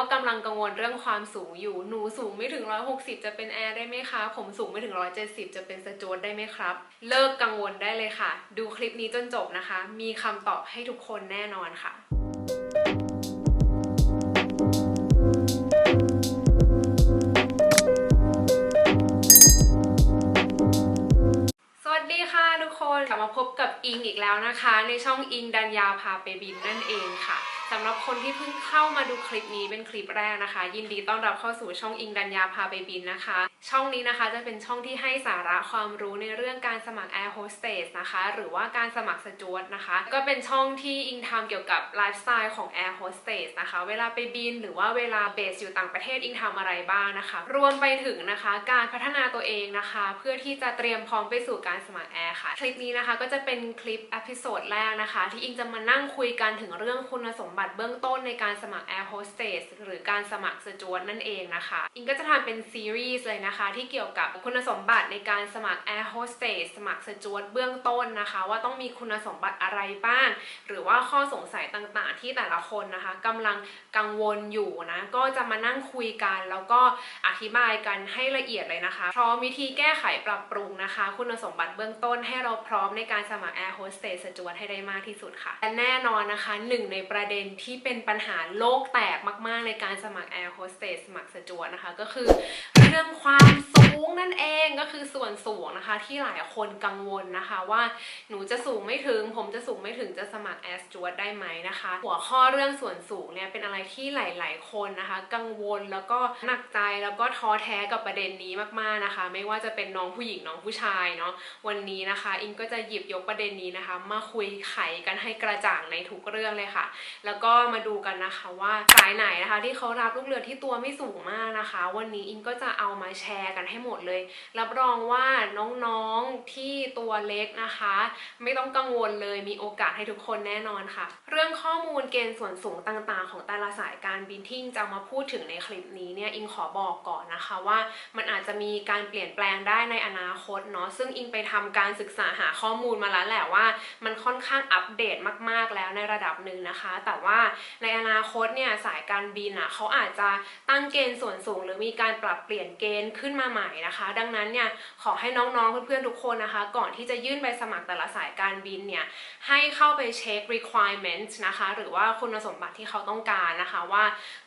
ว่ากำลังกังวลเรื่องความสูงอยู่ หนูสูงไม่ถึง 160 จะเป็นแอร์ได้ไหมคะ ผมสูงไม่ถึง 170 จะเป็นสจวตได้ไหมครับ เลิกกังวลได้เลยค่ะ ดูคลิปนี้จนจบนะคะ มีคำตอบให้ทุกคนแน่นอนค่ะสวัสดีค่ะทุกคนกลับมาพบกับ อิงอีกแล้วนะคะ ในช่องอิงดันยาพาไปบินนั่นเองค่ะสำหรับคนที่เพิ่งเข้ามาดูคลิปนี้เป็นคลิปแรกนะคะ ยินดีต้อนรับเข้าสู่ช่องอิงดันยาพาไปบินนะคะ ช่องนี้นะคะจะเป็นช่องที่ให้สาระความรู้ในเรื่องการสมัครแอร์โฮสเตสนะคะ หรือว่าการสมัครสจวตนะคะ ก็เป็นช่องที่อิงทำเกี่ยวกับไลฟ์สไตล์ของแอร์โฮสเตสนะคะ เวลาไปบินหรือว่าเวลาเบสอยู่ต่างประเทศอิงทำอะไรบ้างนะคะ รวมไปถึงนะคะ การพัฒนาตัวเองนะคะ เพื่อที่จะเตรียมพร้อมไปสู่การสมัครแอร์ค่ะ คลิปนี้นะคะก็จะเป็นคลิปอพิโซดแรกนะคะ ที่อิงจะมานั่งคุยกันถึงเรื่องคุณสมบัติเบื้องต้นในการสมัครแอร์โฮสเตสหรือการสมัครสจวตนั่นเองนะคะ อิงก็จะทำเป็นซีรีส์เลยนะคะ ที่เกี่ยวกับคุณสมบัติในการสมัครแอร์โฮสเตสสมัครสจวตเบื้องต้นนะคะ ว่าต้องมีคุณสมบัติอะไรบ้าง หรือว่าข้อสงสัยต่างๆ ที่แต่ละคนนะคะกำลังกังวลอยู่นะก็จะมานั่งคุยกัน แล้วก็อธิบายกันให้ละเอียดเลยนะคะพร้อมวิธีแก้ไขปรับปรุงนะคะ คุณสมบัติเบื้องต้นให้เราพร้อมในการสมัครแอร์โฮสเตสสจวตให้ได้มากที่สุดค่ะและแน่นอนนะคะหนึ่งในประเด็นที่เป็นปัญหาโลกแตกมาก ๆ ในการสมัครแอร์โฮสเตสสมัครสจวตนะคะ ก็คือเรื่องความส งนั่นเองก็คือส่วนสูงนะคะ ที่หลายคนกังวลนะคะว่าหนูจะสูงไม่ถึง ผมจะสูงไม่ถึงจะสมัครแอสจวตได้ไหมนะคะ หัวข้อเรื่องส่วนสูงเนี่ยเป็นอะไรที่หลาย ๆ คนนะคะ กังวลแล้วก็หนักใจแล้วก็ท้อแท้กับประเด็นนี้มากๆนะคะ ไม่ว่าจะเป็นน้องผู้หญิงน้องผู้ชายเนาะวันนี้นะคะ อิงก็จะหยิบยกประเด็นนี้นะคะ มาคุยไขกันให้กระจ่างในทุกเรื่องเลยค่ะ แล้วก็มาดูกันนะคะว่าสายไหนนะคะ ที่เขารับลูกเรือที่ตัวไม่สูงมากนะคะ วันนี้อิงก็จะเอามาแชร์กันให้หมดเลย รับรองว่าน้องๆที่ตัวเล็กนะคะ ไม่ต้องกังวลเลยมีโอกาสให้ทุกคนแน่นอนค่ะ เรื่องข้อมูลเกณฑ์ส่วนสูงต่างๆ ของแต่ละสายการบินที่อิงจะเอามาพูดถึงในคลิปนี้เนี่ยอิงขอบอกก่อนนะคะว่ามันอาจจะมีการเปลี่ยนแปลงได้ในอนาคตเนาะซึ่งอิงไปทำการศึกษาหาข้อมูลมาแล้วแหละว่า มันค่อนข้างอัปเดตมาก ๆแล้วในระดับหนึ่งนะคะ แต่ว่าในอนาคตเนี่ยสายการบินอะเขาอาจจะตั้งเกณฑ์ส่วนสูง หรือมีการปรับเปลี่ยนเกณฑ์ขึ้นมาใหม่นะคะ ดังนั้นเนี่ยขอให้น้องๆเพื่อนๆทุกคนนะคะ ก่อนที่จะยื่นใบสมัครแต่ละสายการบินเนี่ยให้เข้าไปเช็ค requirements นะคะ หรือว่าคุณสมบัติที่เขาต้องการนะคะว่า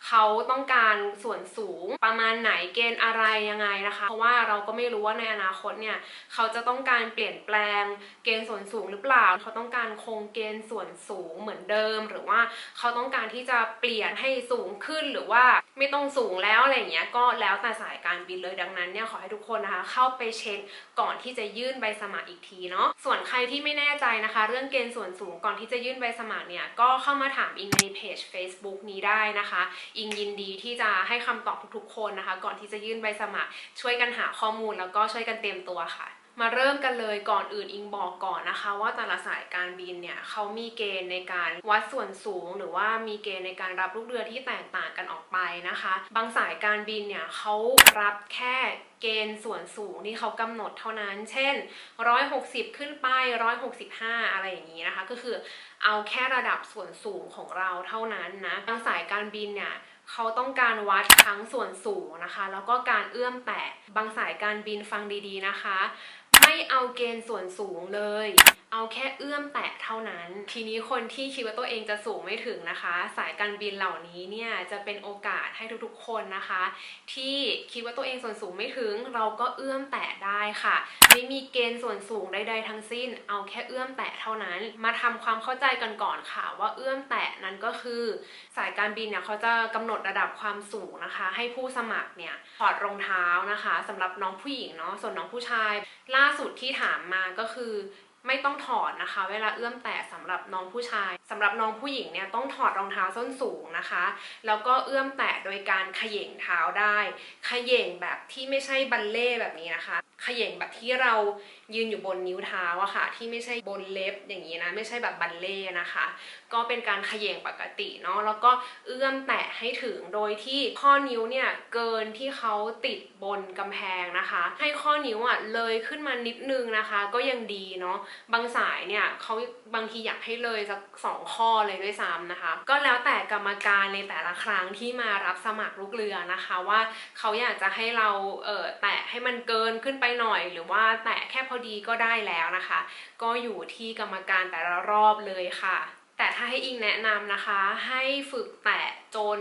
เขาต้องการส่วนสูงประมาณไหนเกณฑ์อะไรยังไงนะคะ เพราะว่าเราก็ไม่รู้ว่าในอนาคตเนี่ยเขาจะต้องการเปลี่ยนแปลงเกณฑ์ส่วนสูงหรือเปล่า เขาต้องการคงเกณฑ์ส่วนสูงเหมือนเดิม หรือว่าเขาต้องการที่จะเปลี่ยนให้สูงขึ้นหรือว่าไม่ต้องสูงแล้วอะไรอย่างเงี้ยก็แล้วแต่สายการบินเลยดังนั้นเนี่ยขอให้ทุกคนนะคะ เข้าไปเช็คก่อนที่จะยื่นใบสมัครอีกทีเนาะส่วนใครที่ไม่แน่ใจนะคะ เรื่องเกณฑ์ส่วนสูงก่อนที่จะยื่นใบสมัครเนี่ยก็เข้ามาถามอิงในเพจ Facebook นี้ได้นะคะ อิงยินดีที่จะให้คำตอบทุกๆ คนนะคะ ก่อนที่จะยื่นใบสมัคร ช่วยกันหาข้อมูลแล้วก็ช่วยกันเตรียมตัวค่ะ มาเริ่มกันเลยก่อนอื่นอิงบอกก่อนนะคะ ว่าแต่ละสายการบินเนี่ยเขามีเกณฑ์ในการวัดส่วนสูง หรือว่ามีเกณฑ์ในการรับลูกเรือที่แตกต่างกันออกไปนะคะ บางสายการบินเนี่ยเขารับแค่เกณฑ์ส่วนสูงที่เขากำหนดเท่านั้น เช่น 160 ขึ้นไป 165 อะไรอย่างนี้นะคะ ก็คือเอาแค่ระดับส่วนสูงของเราเท่านั้นนะ บางสายการบินเนี่ยเขาต้องการวัดทั้งส่วนสูงนะคะ แล้วก็การเอื้อมแตะ บางสายการบินฟังดีๆนะคะ ไม่เอาเกณฑ์ส่วนสูงเลย เอาแค่เอื้อมแตะเท่านั้น ทีนี้คนที่คิดว่าตัวเองจะสูงไม่ถึงนะคะ สายการบินเหล่านี้เนี่ยจะเป็นโอกาสให้ทุกๆคนนะคะ ที่คิดว่าตัวเองส่วนสูงไม่ถึง เราก็เอื้อมแตะได้ค่ะ ไม่มีเกณฑ์ส่วนสูงใดๆทั้งสิ้น เอาแค่เอื้อมแตะเท่านั้น มาทำความเข้าใจกันก่อนค่ะ ว่าเอื้อมแตะนั้นก็คือ สายการบินเนี่ยเขาจะกำหนดระดับความสูงนะคะ ให้ผู้สมัครเนี่ยถอดรองเท้านะคะสำหรับน้องผู้หญิงเนาะส่วนน้องผู้ชาย ล่าสุดที่ถามมาก็คือ ไม่ต้องถอดนะคะ เวลาเอื้อมแตะสำหรับน้องผู้ชายสำหรับน้องผู้หญิงเนี่ยต้องถอดรองเท้าส้นสูงนะคะ แล้วก็เอื้อมแตะโดยการเขย่งเท้าได้เขย่งแบบที่ไม่ใช่บัลเล่แบบนี้นะคะ ขย่งแบบที่เรายืนอยู่บนนิ้วเท้าอะค่ะ ที่ไม่ใช่บนเล็บอย่างนี้นะ ไม่ใช่แบบบัลเล่ต์นะคะ ก็เป็นการขย่งปกติเนาะแล้วก็เอื้อมแตะให้ถึงโดยที่ข้อนิ้วเนี่ยเกินที่เขาติดบนกำแพงนะคะ ให้ข้อนิ้วอะเลยขึ้นมานิดนึงนะคะ ก็ยังดีเนาะบางสายเนี่ยเขาบางทีอยากให้เลยสักสองข้อเลยด้วยซ้ำนะคะ ก็แล้วแต่กรรมการในแต่ละครั้งที่มารับสมัครลูกเรือนะคะ ว่าเขาอยากจะให้เราเออแตะให้มันเกินขึ้นไปหน่อย หรือว่าแตะแค่พอดีก็ได้แล้วนะคะ ก็อยู่ที่กรรมการแต่ละรอบเลยค่ะ แต่ถ้าให้อิงแนะนำนะคะ ให้ฝึกแตะจน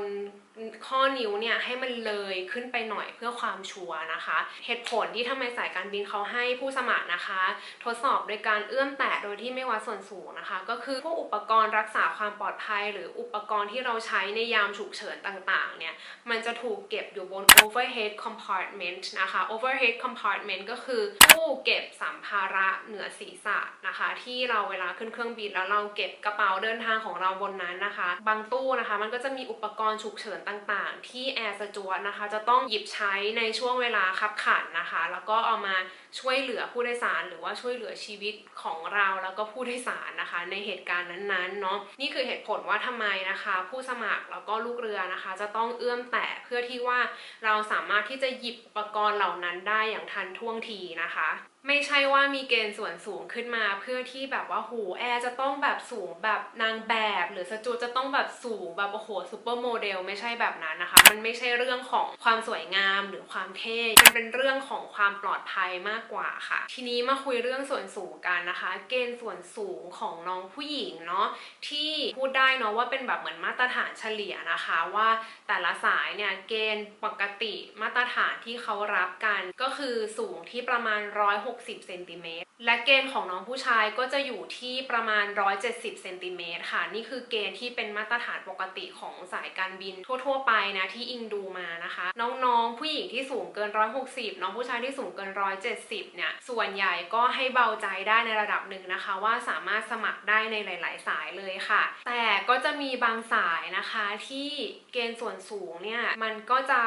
ข้อนิ้วเนี่ยให้มันเลยขึ้นไปหน่อยเพื่อความชัวร์นะคะ เหตุผลที่ทำไมสายการบินเขาให้ผู้สมัครนะคะ ทดสอบโดยการเอื้อมแตะโดยที่ไม่วัดส่วนสูงนะคะ ก็คือพวกอุปกรณ์รักษาความปลอดภัย หรืออุปกรณ์ที่เราใช้ในยามฉุกเฉินต่างๆเนี่ยมันจะถูกเก็บอยู่บน overhead compartment นะคะ overhead compartment ก็คือตู้เก็บสัมภาระเหนือศีรษะนะคะ ที่เราเวลาขึ้นเครื่องบินแล้วเราเก็บกระเป๋าเดินทางของเราบนนั้นนะคะ บางตู้นะคะ มันก็จะมีอุปกรณ์ฉุกเฉินต่างๆ ที่แอร์สจวตนะคะ จะต้องหยิบใช้ในช่วงเวลาคับขันนะคะ แล้วก็เอามาช่วยเหลือผู้โดยสาร หรือว่าช่วยเหลือชีวิตของเราแล้วก็ผู้โดยสารนะคะ ในเหตุการณ์นั้นๆเนาะนี่คือเหตุผลว่าทำไมนะคะ ผู้สมัครแล้วก็ลูกเรือนะคะ จะต้องเอื้อมแตะเพื่อที่ว่าเราสามารถที่จะหยิบอุปกรณ์เหล่านั้นได้อย่างทันท่วงทีนะคะ ไม่ใช่ว่ามีเกณฑ์ส่วนสูงขึ้นมา เพื่อที่แบบว่าหูแอร์จะต้องแบบสูงแบบนางแบบ หรือสจูจะต้องแบบสูงแบบโอ้โหซูเปอร์โมเดลไม่ใช่แบบนั้นนะคะ มันไม่ใช่เรื่องของความสวยงามหรือความเท่มันเป็นเรื่องของความปลอดภัยมากกว่าค่ะ ทีนี้มาคุยเรื่องส่วนสูงกันนะคะ เกณฑ์ส่วนสูงของน้องผู้หญิงเนาะที่พูดได้เนาะว่าเป็นแบบเหมือนมาตรฐานเฉลี่ยนะคะ ว่าแต่ละสายเนี่ยเกณฑ์ปกติมาตรฐานที่เขารับกัน ก็คือสูงที่ประมาณ160เซนติเมตรและเกณฑ์ของน้องผู้ชายก็จะอยู่ที่ประมาณ 170เซนติเมตรค่ะ นี่คือเกณฑ์ที่เป็นมาตรฐานปกติของสายการบินทั่ว ๆ ไปนะที่อิงดูมานะคะ น้องๆ ผู้หญิงที่สูงเกิน 160 น้องผู้ชายที่สูงเกิน 170 เนี่ย ส่วนใหญ่ก็ให้เบาใจได้ในระดับหนึ่งนะคะ ว่าสามารถสมัครได้ในหลาย ๆ สายเลยค่ะ แต่ก็จะมีบางสายนะคะที่เกณฑ์ส่วนสูงเนี่ยมันก็จะ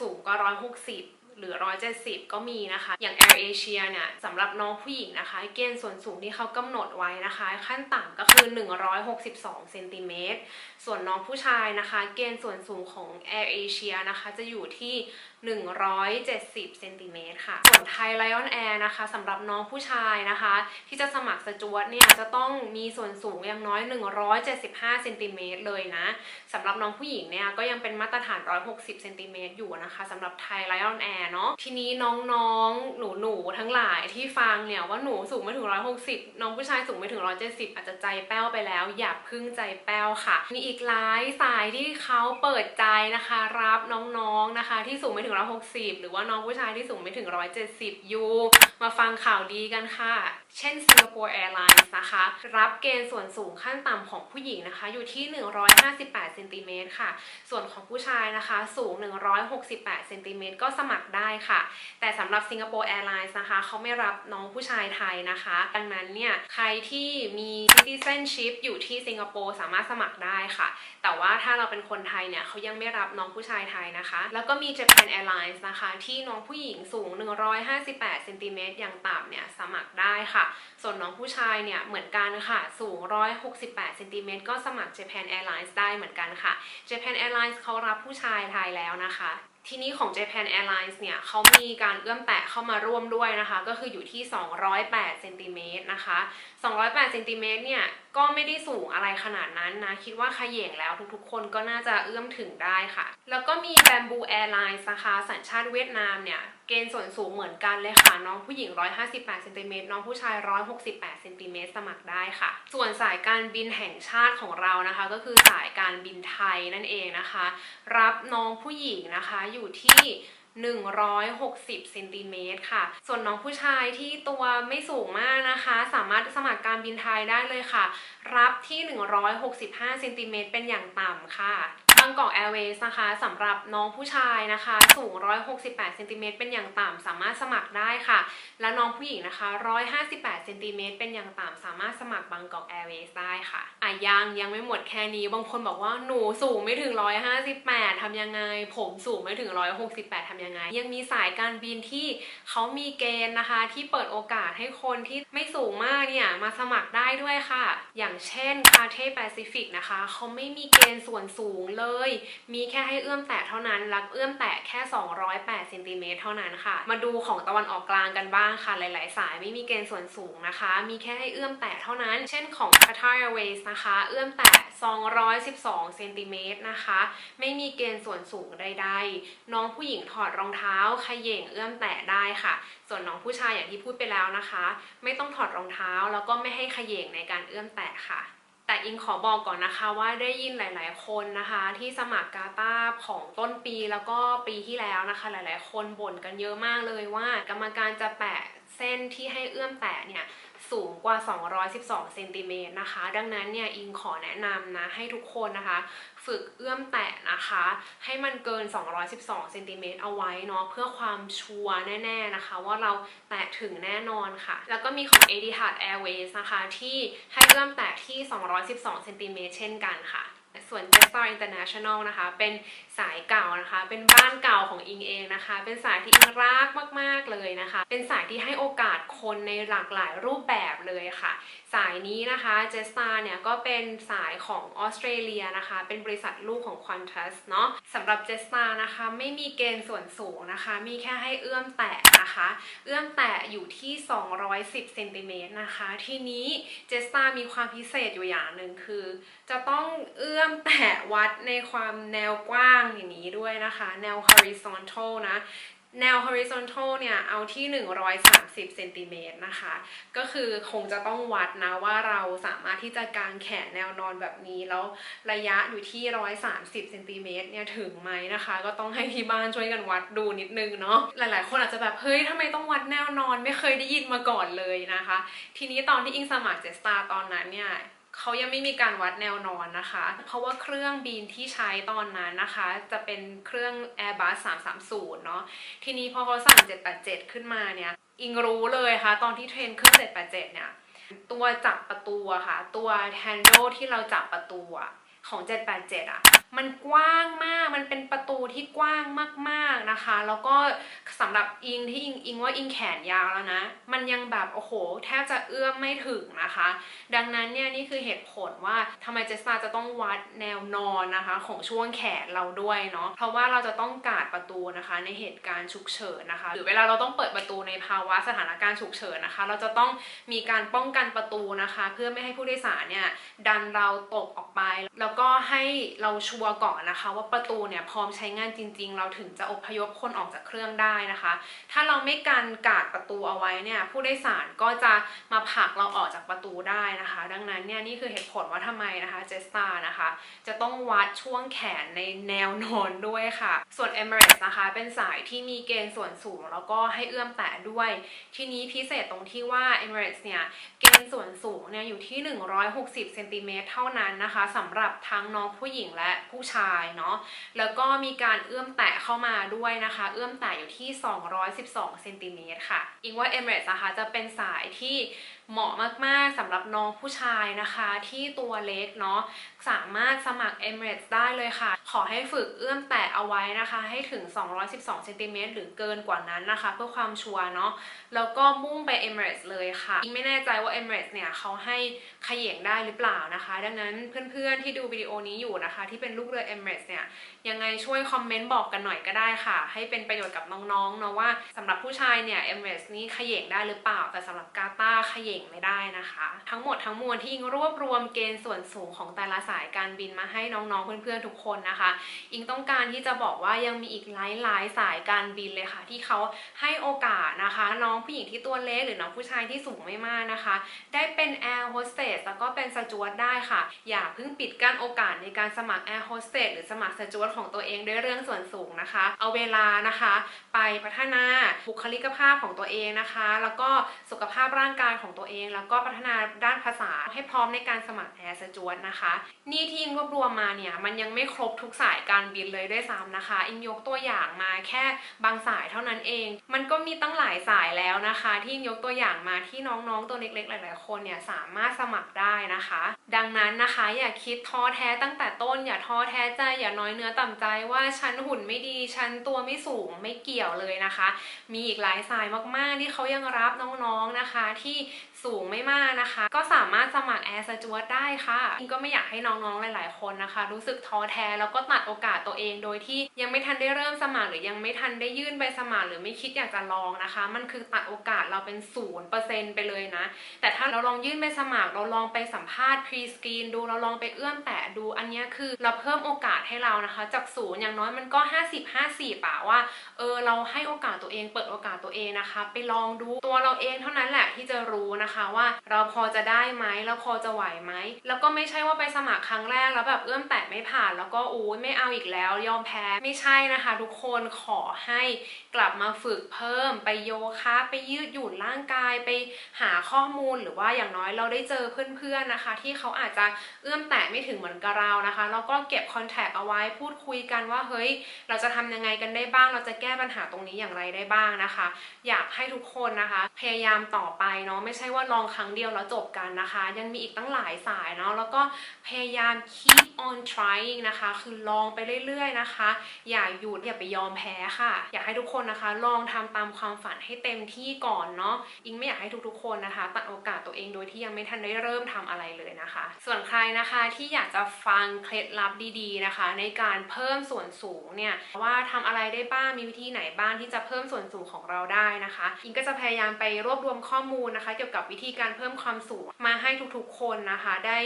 สูงกว่า 160 หรือ 170 ก็มีนะคะ อย่าง Air Asia เนี่ยสำหรับน้องผู้หญิงนะคะ เกณฑ์ส่วนสูงที่เขากำหนดไว้นะคะ ขั้นต่ำก็คือ 162เซนติเมตรส่วนน้องผู้ชายนะคะ เกณฑ์ส่วนสูงของ Air Asia นะคะ จะอยู่ที่170เซนติเมตรค่ะ ส่วนไทย Lion Air นะคะสำหรับน้องผู้ชายนะคะ ที่จะสมัครสจวตเนี่ยจะต้องมีส่วนสูงอย่างน้อย 175เซนติเมตรเลยนะสำหรับน้องผู้หญิงเนี่ยก็ยังเป็นมาตรฐาน 160เซนติเมตรอยู่นะคะสำหรับไทย Lion Air เนาะทีนี้น้องๆ หนูๆ ทั้งหลายที่ฟังเนี่ยว่าหนูสูงไม่ถึง 160 น้องผู้ชายสูงไม่ถึง 170 อาจจะใจแป้วไปแล้ว อย่าพึ่งใจแป้วค่ะ มีอีกหลายสายที่เขาเปิดใจนะคะ รับน้องๆนะคะ ที่สูงไม่ถึงึง 160 หรือว่าน้องผู้ชายที่สูงไม่ถึง 170 อยู่ มาฟังข่าวดีกันค่ะเช่น Singapore Airlines นะคะ รับเกณฑ์ส่วนสูงขั้นต่ำของผู้หญิงนะคะ อยู่ที่ 158เซนติเมตรค่ะ ส่วนของผู้ชายนะคะ สูง 168เซนติเมตรก็สมัครได้ค่ะ แต่สำหรับ Singapore Airlines นะคะ เขาไม่รับน้องผู้ชายไทยนะคะ ดังนั้นเนี่ย ใครที่มี citizenship อยู่ที่สิงคโปร์สามารถสมัครได้ค่ะ แต่ว่าถ้าเราเป็นคนไทยเนี่ย เขายังไม่รับน้องผู้ชายไทยนะคะ แล้วก็มี Japan Airlines นะคะ ที่น้องผู้หญิงสูง 158เซนติเมตรอย่างต่ำเนี่ย สมัครได้ค่ะส่วนน้องผู้ชายเนี่ยเหมือนกันค่ะ สูง 168เซนติเมตรก็สมัคร Japan Airlines ได้เหมือนกันค่ะ Japan Airlines เขารับผู้ชายไทยแล้วนะคะทีนี้ของ Japan Airlines เนี่ยเขามีการเอื้อมแตะเข้ามาร่วมด้วยนะคะ ก็คืออยู่ที่ 208เซนติเมตรนะคะ208เซนติเมตรเนี่ย ก็ไม่ได้สูงอะไรขนาดนั้นนะ คิดว่าเขย่งแล้วทุกๆ คนก็น่าจะเอื้อมถึงได้ค่ะ แล้วก็มี Bamboo Airlines นะคะสัญชาติเวียดนามเนี่ย เกณฑ์ส่วนสูงเหมือนกันเลยค่ะ น้องผู้หญิง 158เซนติเมตรน้องผู้ชาย 168เซนติเมตรสมัครได้ค่ะ ส่วนสายการบินแห่งชาติของเรานะคะ ก็คือสายการบินไทยนั่นเองนะคะ รับน้องผู้หญิงนะคะอยู่ที่160เซนติเมตรค่ะ ส่วนน้องผู้ชายที่ตัวไม่สูงมากนะคะ สามารถสมัครการบินไทยได้เลยค่ะ รับที่ 165เซนติเมตรเป็นอย่างต่ำค่ะบางกอกแอร์เวย์นะคะสำหรับน้องผู้ชายนะคะ สูง 168เซนติเมตรเป็นอย่างต่ำสามารถสมัครได้ค่ะ และน้องผู้หญิงนะคะ 158เซนติเมตรเป็นอย่างต่ำสามารถสมัครบางกอกแอร์เวย์ได้ค่ะอะยังยังไม่หมดแค่นี้บางคนบอกว่าหนูสูงไม่ถึง 158ทำยังไง ผมสูงไม่ถึง 168ทำำยังไง ยังมีสายการบินที่เขามีเกณฑ์นะคะ ที่เปิดโอกาสให้คนที่ไม่สูงมากเนี่ยมาสมัครได้ด้วยค่ะ อย่างเช่น Cathay Pacific นะคะเขาไม่มีเกณฑ์ส่วนสูงเลย มีแค่ให้เอื้อมแตะเท่านั้นและเอื้อมแตะแค่ 208เซนติเมตรเท่านั้นค่ะ มาดูของตะวันออกกลางกันบ้างค่ะ หลาย ๆ สายไม่มีเกณฑ์ส่วนสูงนะคะ มีแค่ให้เอื้อมแตะเท่านั้น เช่นของ Qatar Airways นะคะ เอื้อมแตะ 212เซนติเมตรนะคะ ไม่มีเกณฑ์ส่วนสูงใด ๆ น้องผู้หญิงถอดรองเท้าขย่งเอื้อมแตะได้ค่ะ ส่วนน้องผู้ชายอย่างที่พูดไปแล้วนะคะ ไม่ต้องถอดรองเท้าแล้วก็ไม่ให้ขย่งในการเอื้อมแตะค่ะแต่อิงขอบอกก่อนนะคะว่าได้ยินหลาย ๆ คนนะคะ ที่สมัครกาตาของต้นปีแล้วก็ปีที่แล้วนะคะ หลาย ๆ คนบ่นกันเยอะมากเลยว่า กรรมการจะแปะ เส้นที่ให้เอื้อมแตะเนี่ยสูงกว่า 212 เซนติเมตรนะคะ ดังนั้นเนี่ยอิงขอแนะนำนะให้ทุกคนนะคะ ฝึกเอื้อมแตะนะคะ ให้มันเกิน 212 เซนติเมตรเอาไว้เนาะเพื่อความชัวร์แน่ๆนะคะ ว่าเราแตะถึงแน่นอนค่ะ แล้วก็มีของ Etihad Airways นะคะ ที่ให้เอื้อมแตะที่ 212 เซนติเมตรเช่นกันค่ะ ส่วน Jetstar International นะคะ เป็นสายเก่านะคะ เป็นบ้านเก่าของอิงเองนะคะ เป็นสายที่อิงรักมากๆเลยนะคะ เป็นสายที่ให้โอกาสคนในหลากหลายรูปแบบเลยค่ะ สายนี้นะคะ Jetstar เนี่ยก็เป็นสายของออสเตรเลียนะคะ เป็นบริษัทลูกของ Qantas เนาะสำหรับ Jetstar นะคะ ไม่มีเกณฑ์ส่วนสูงนะคะ มีแค่ให้เอื้อมแตะนะคะ เอื้อมแตะอยู่ที่ 210เซนติเมตรนะคะ ทีนี้ Jetstar มีความพิเศษอยู่อย่างหนึ่งคือ จะต้องเอื้อมแตะวัดในความแนวกว้างอย่างนี้ด้วยนะคะ แนว horizontal นะ แนว horizontal เนี่ยเอาที่ 130เซนติเมตรนะคะ ก็คือคงจะต้องวัดนะว่าเราสามารถที่จะกางแขนแนวนอนแบบนี้ แล้วระยะอยู่ที่ 130เซนติเมตรเนี่ยถึงไหมนะคะ ก็ต้องให้ที่บ้านช่วยกันวัดดูนิดนึงเนาะ หลายๆ คนอาจจะแบบเฮ้ยทำไมต้องวัดแนวนอนไม่เคยได้ยินมาก่อนเลยนะคะ ทีนี้ตอนที่อิงสมัครเจสตาตอนนั้นเนี่ย เขายังไม่มีการวัดแนวนอนนะคะ เพราะว่าเครื่องบินที่ใช้ตอนนั้นนะคะ จะเป็นเครื่อง Airbus 330 เนาะทีนี้พอเขาสั่ง 787 ขึ้นมาเนี่ย อิงรู้เลยค่ะ ตอนที่เทรนเครื่อง 787 เนี่ย ตัวจับประตูอะค่ะ ตัว handle ที่เราจับประตูอะ ของ 787อะมันกว้างมากมันเป็นประตูที่กว้างมากๆนะคะ แล้วก็สำหรับอิงที่อิงอิงว่าอิงแขนยาวแล้วนะ มันยังแบบโอ้โห แทบจะเอื้อมไม่ถึงนะคะ ดังนั้นเนี่ยนี่คือเหตุผลว่าทำไมเจสตาจะต้องวัดแนวนอนนะคะ ของช่วงแขนเราด้วยเนาะเพราะว่าเราจะต้องกาดประตูนะคะ ในเหตุการณ์ฉุกเฉินนะคะ หรือเวลาเราต้องเปิดประตูในภาวะสถานการณ์ฉุกเฉินนะคะ เราจะต้องมีการป้องกันประตูนะคะ เพื่อไม่ให้ผู้โดยสารเนี่ยดันเราตกออกไปแล้วก็ให้เราชัวร์ก่อนนะคะ ว่าประตูเนี่ยพร้อมใช้งานจริง ๆ เราถึงจะอพยพคนออกจากเครื่องได้นะคะ ถ้าเราไม่กันกาดประตูเอาไว้เนี่ยผู้โดยสารก็จะมาผลักเราออกจากประตูได้นะคะ ดังนั้นเนี่ยนี่คือเหตุผลว่าทำไมนะคะเจสตานะคะ จะต้องวัดช่วงแขนในแนวนอนด้วยค่ะ ส่วน Emirates นะคะ เป็นสายที่มีเกณฑ์ส่วนสูง แล้วก็ให้เอื้อมแตะด้วย ทีนี้พิเศษตรงที่ว่า Emirates เนี่ยเกณฑ์ส่วนสูงเนี่ยอยู่ที่ 160เซนติเมตรเท่านั้นนะคะสำหรับทั้งน้องผู้หญิงและผู้ชายเนาะแล้วก็มีการเอื้อมแตะเข้ามาด้วยนะคะ เอื้อมแตะอยู่ที่ 212เซนติเมตรค่ะอิงว่าเอเมรสนะคะจะเป็นสายที่ เหมาะมากๆสำหรับน้องผู้ชายนะคะที่ตัวเล็กเนาะสามารถสมัคร Emirates ได้เลยค่ะ ขอให้ฝึกเอื้อมแตะเอาไว้นะคะ ให้ถึง 212เซนติเมตรหรือเกินกว่านั้นนะคะ เพื่อความชัวร์เนาะแล้วก็มุ่งไป Emirates เลยค่ะอิงไม่แน่ใจว่า Emirates เนี่ยเขาให้ขย่งได้หรือเปล่านะคะ ดังนั้นเพื่อนๆที่ดูวิดีโอนี้อยู่นะคะ ที่เป็นลูกเรือ Emirates เนี่ย ยังไงช่วยคอมเมนต์บอกกันหน่อยก็ได้ค่ะ ให้เป็นประโยชน์กับน้องๆเนาะว่าสำหรับผู้ชายเนี่ย Emirates นี่ขย่งได้หรือเปล่า แต่สำหรับกาตาขย่งไม่ได้นะคะ ทั้งหมดทั้งมวลที่อิงรวบรวมเกณฑ์ส่วนสูงของแต่ละสายการบินมาให้น้องๆเพื่อนๆทุกคนนะคะ อิงต้องการที่จะบอกว่ายังมีอีกหลายๆสายการบินเลยค่ะ ที่เขาให้โอกาสนะคะ น้องผู้หญิงที่ตัวเล็กหรือน้องผู้ชายที่สูงไม่มากนะคะ ได้เป็นแอร์โฮสเตสแล้วก็เป็นสจวตได้ค่ะ อย่าเพิ่งปิดกั้นโอกาสในการสมัครแอร์โฮสเตสหรือสมัครสจวตของตัวเองด้วยเรื่องส่วนสูงนะคะ เอาเวลานะคะ ไปพัฒนาบุคลิกภาพของตัวเองนะคะ แล้วก็สุขภาพร่างกายของตัวเอง แล้วก็พัฒนาด้านภาษาให้พร้อมในการสมัครแอร์สจวตนะคะ นี่ที่อิงรวบรวมมาเนี่ยมันยังไม่ครบทุกสายการบินเลยด้วยซ้ำนะคะ อิงยกตัวอย่างมาแค่บางสายเท่านั้นเอง มันก็มีตั้งหลายสายแล้วนะคะ ที่อิงยกตัวอย่างมาที่น้องๆตัวเล็กๆ หลาย ๆ คนเนี่ยสามารถสมัครได้นะคะ ดังนั้นนะคะอย่าคิดท้อแท้ตั้งแต่ต้น อย่าท้อแท้ใจอย่าน้อยเนื้อต่ำใจว่าฉันหุ่นไม่ดีฉันตัวไม่สูงไม่เกี่ยวเลยนะคะ มีอีกหลายสายมากๆที่เขายังรับน้องๆนะคะ ที่ สูงไม่มากนะคะ ก็สามารถสมัครแอร์สจวตได้ค่ะอิงก็ไม่อยากให้น้องๆหลาย ๆ คนนะคะ รู้สึกท้อแท้แล้วก็ตัดโอกาสตัวเอง โดยที่ยังไม่ทันได้เริ่มสมัครหรือยังไม่ทันได้ยื่นใบสมัคร หรือไม่คิดอยากจะลองนะคะ มันคือตัดโอกาสเราเป็นศูนย์เปอร์เซ็นต์ไปเลยนะ แต่ถ้าเราลองยื่นใบสมัคร เราลองไปสัมภาษณ์พรีสกรีนดูเราลองไปเอื้อมแตะดูอันนี้คือเราเพิ่มโอกาสให้เรานะคะ จากศูนย์อย่างน้อยมันก็ 50 50ป่ะว่า เออเราให้โอกาสตัวเอง เปิดโอกาสตัวเองนะคะ ไปลองดูตัวเราเองเท่านั้นแหละที่จะรู้นะคะว่าเราพอจะได้ไหมเราพอจะไหวไหมแล้วก็ไม่ใช่ว่าไปสมัครครั้งแรกแล้วแบบเอื้อมแตะไม่ผ่านแล้วก็โอ้ยไม่เอาอีกแล้วยอมแพ้ไม่ใช่นะคะ ทุกคนขอให้กลับมาฝึกเพิ่มไปโยคะไปยืดหยุ่นร่างกายไปหาข้อมูลหรือว่าอย่างน้อยเราได้เจอเพื่อนๆนะคะ ที่เขาอาจจะเอื้อมแตะไม่ถึงเหมือนกับเรานะคะแล้วก็เก็บคอนแทคเอาไว้พูดคุยกันว่าเฮ้ยเราจะทำยังไงกันได้บ้างเราจะแก้ก้ปัญหาตรงนี้อย่างไรได้บ้างนะคะ อยากให้ทุกคนนะคะ พยายามต่อไปเนาะไม่ใช่ว่าลองครั้งเดียวแล้วจบกันนะคะ ยังมีอีกตั้งหลายสายเนาะแล้วก็พยายาม keep on trying นะคะ คือลองไปเรื่อยๆนะคะ อย่าหยุดอย่าไปยอมแพ้ค่ะ อยากให้ทุกคนนะคะ ลองทำตามความฝันให้เต็มที่ก่อนเนาะอิงไม่อยากให้ทุกๆคนนะคะตัดโอกาสตัวเองโดยที่ยังไม่ทันได้เริ่มทำอะไรเลยนะคะ ส่วนใครนะคะที่อยากจะฟังเคล็ดลับดีๆนะคะ ในการเพิ่มส่วนสูงเนี่ยว่าทำอะไรได้บ้างมีวิธีที่ไหนบ้างที่จะเพิ่มส่วนสูงของเราได้นะคะอิงก็จะพยายามไปรวบรวมข้อมูลนะคะ เกี่ยวกับวิธีการเพิ่มความสูงมาให้ทุกๆคนนะคะ ได้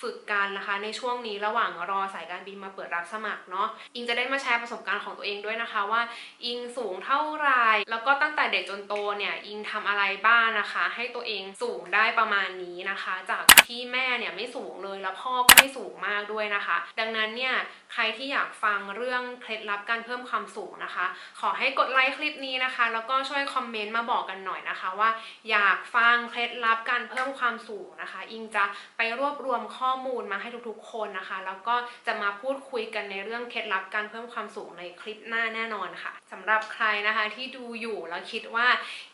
ฝึกกันนะคะ ในช่วงนี้ระหว่างรอสายการบินมาเปิดรับสมัครเนาะอิงจะได้มาแชร์ประสบการณ์ของตัวเองด้วยนะคะ ว่าอิงสูงเท่าไรแล้วก็ตั้งแต่เด็กจนโตเนี่ยอิงทำอะไรบ้างนะคะ ให้ตัวเองสูงได้ประมาณนี้นะคะ จากที่แม่เนี่ยไม่สูงเลยแล้วพ่อก็ไม่สูงมากด้วยนะคะ ดังนั้นเนี่ยใครที่อยากฟังเรื่องเคล็ดลับการเพิ่มความสูงนะคะ ขอให้กดไลค์คลิปนี้นะคะ แล้วก็ช่วยคอมเมนต์มาบอกกันหน่อยนะคะ ว่าอยากฟังเคล็ดลับการเพิ่มความสูงนะคะ อิงจะไปรวบรวมข้อข้อมูลมาให้ทุกๆคนนะคะ แล้วก็จะมาพูดคุยกันในเรื่องเคล็ดลับการเพิ่มความสูงในคลิปหน้าแน่นอนค่ะ สำหรับใครนะคะที่ดูอยู่แล้วคิดว่า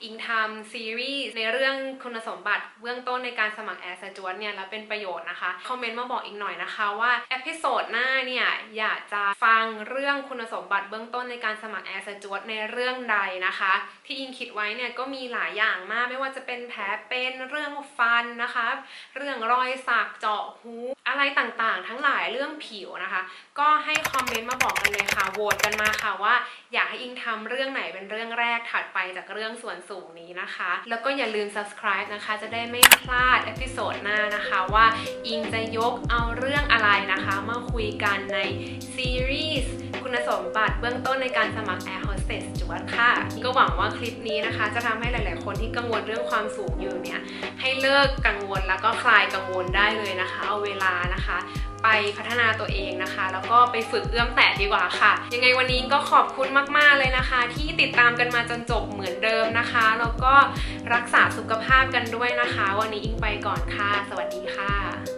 อิงทำซีรีส์ในเรื่องคุณสมบัติเบื้องต้นในการสมัครแอร์สจวตเนี่ยแล้วเป็นประโยชน์นะคะ คอมเมนต์มาบอกอิงหน่อยนะคะว่าเอพิโซดหน้าเนี่ยอยากจะฟังเรื่องคุณสมบัติเบื้องต้นในการสมัครแอร์สจวตในเรื่องใดนะคะ ที่อิงคิดไว้เนี่ยก็มีหลายอย่างมากไม่ว่าจะเป็นแผลเป็นเรื่องฟันนะคะ เรื่องรอยสักเจาะหูอะไรต่างๆ ทั้งหลายเรื่องผิวนะคะก็ให้คอมเมนต์มาบอกกันเลยค่ะโหวตกันมาค่ะว่า อยากให้อิงทำเรื่องไหนเป็นเรื่องแรกถัดไปจากเรื่องส่วนสูงนี้นะคะ แล้วก็อย่าลืม subscribe นะคะ จะได้ไม่พลาดเอพิโซดหน้านะคะว่าอิงจะยกเอาเรื่องอะไรนะคะ มาคุยกันในซีรีส์คุณสมบัติเบื้องต้นในการสมัคร Air Hostess จวดค่ะ ก็หวังว่าคลิปนี้นะคะ จะทำให้หลาย ๆ คนที่กังวลเรื่องความสูงอยู่เนี่ย ให้เลิกกังวลแล้วก็คลายกังวลได้เลยนะคะ เอาเวลานะคะ ไปพัฒนาตัวเองนะคะ แล้วก็ไปฝึกเอื้อมแตะดีกว่าค่ะ ยังไงวันนี้ก็ขอบคุณมากๆเลยนะคะ ที่ติดตามกันมาจนจบเหมือนเดิมนะคะ แล้วก็รักษาสุขภาพกันด้วยนะคะ วันนี้อิงไปก่อนค่ะ สวัสดีค่ะ